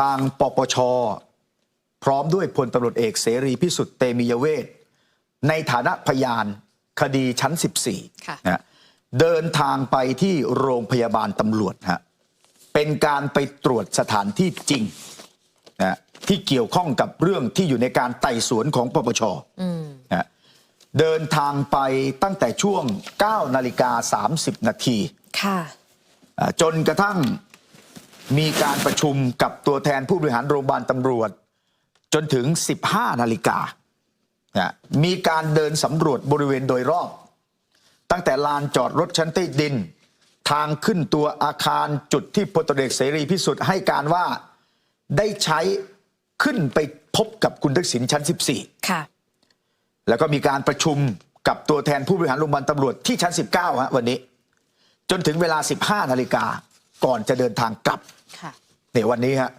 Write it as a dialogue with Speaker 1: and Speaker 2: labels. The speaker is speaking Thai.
Speaker 1: ทางปปช พร้อมด้วยพลตำรวจเอกเสรีพิสุทธิ์เตมียเวทในฐานะพยานคดีชั้น 14
Speaker 2: ค่ะ
Speaker 1: นะฮะเดินทางไปที่โรงพยาบาลตำรวจฮะเป็นการไปตรวจสถานที่จริงนะที่เกี่ยวข้องกับเรื่องที่อยู่ในการไต่สวนของปปชนะฮะเดินทางไปตั้งแต่ช่วง 9 นาฬิกา 30 นาที
Speaker 2: ค่ะ
Speaker 1: อ่าจนกระทั่ง มีการประชุมกับตัวแทนผู้บริหารโรงพยาบาลตำรวจ จนถึง 15 นาฬิกานะมีการเดินสำรวจบริเวณโดยรอบ ตั้งแต่ลานจอดรถชั้นใต้ดิน ทางขึ้นตัวอาคารจุดที่พลตำรวจเอกเสรีพิสุทธิ์ให้การว่าได้ใช้ขึ้นไปพบกับคุณทักษิณชั้น 14
Speaker 2: ค่ะ
Speaker 1: แล้วก็มีการประชุมกับตัวแทนผู้บริหารโรงพยาบาลตำรวจที่ชั้น 19ฮะวันนี้ จนถึงเวลา 15 นาฬิกาก่อนจะเดินทางกลับ
Speaker 2: ค่ะ
Speaker 1: เนี่ยวันนี้ฮะ